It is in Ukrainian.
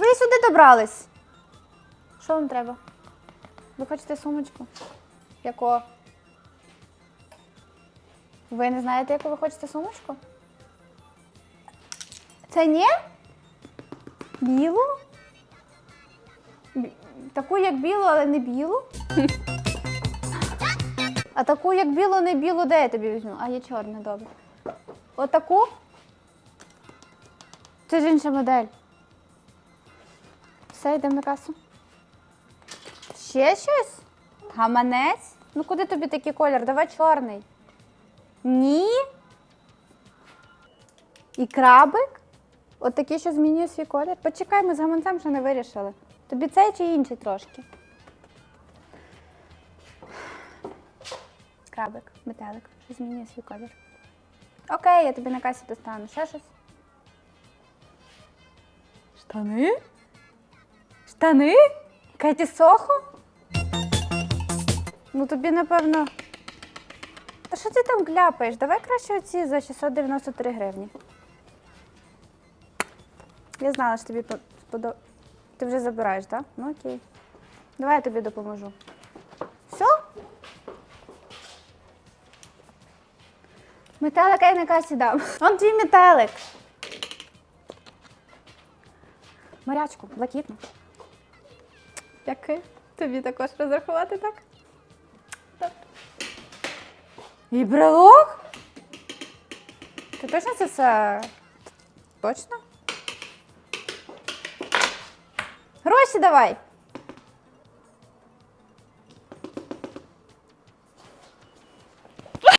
Ви сюди добрались. Що вам треба? Ви хочете сумочку? Яку? Ви не знаєте, яку ви хочете сумочку? Це ні? Білу? Бі- Таку, як білу, але не білу? А таку, як білу, не білу, де я тобі візьму? А є чорна, добре. Отаку? Це ж інша модель. Все, йдемо на касу. Ще щось? Гаманець? Ну куди тобі такий колір? Давай чорний. Ні. І крабик? От такий, що змінює свій колір. Почекай, ми з гаманцем ще не вирішили. Тобі цей чи інший трошки? Крабик, метелик, що змінює свій колір. Окей, я тобі на касі достану. Ще щось? Штани? Штани? Кеті Сохо? Ну тобі, напевно. Та що ти там кляпаєш? Давай краще оці за 693 гривні. Я знала, що тобі сподобається. Ти вже забираєш, так? Ну окей. Давай я тобі допоможу. Все? Метелика я на касі дам. Он твій метелик. Морячку, блакитну. Дякую. Тобі також розрахувати, так? Так. І брелок? Ти точно це все? Точно? Гроші давай.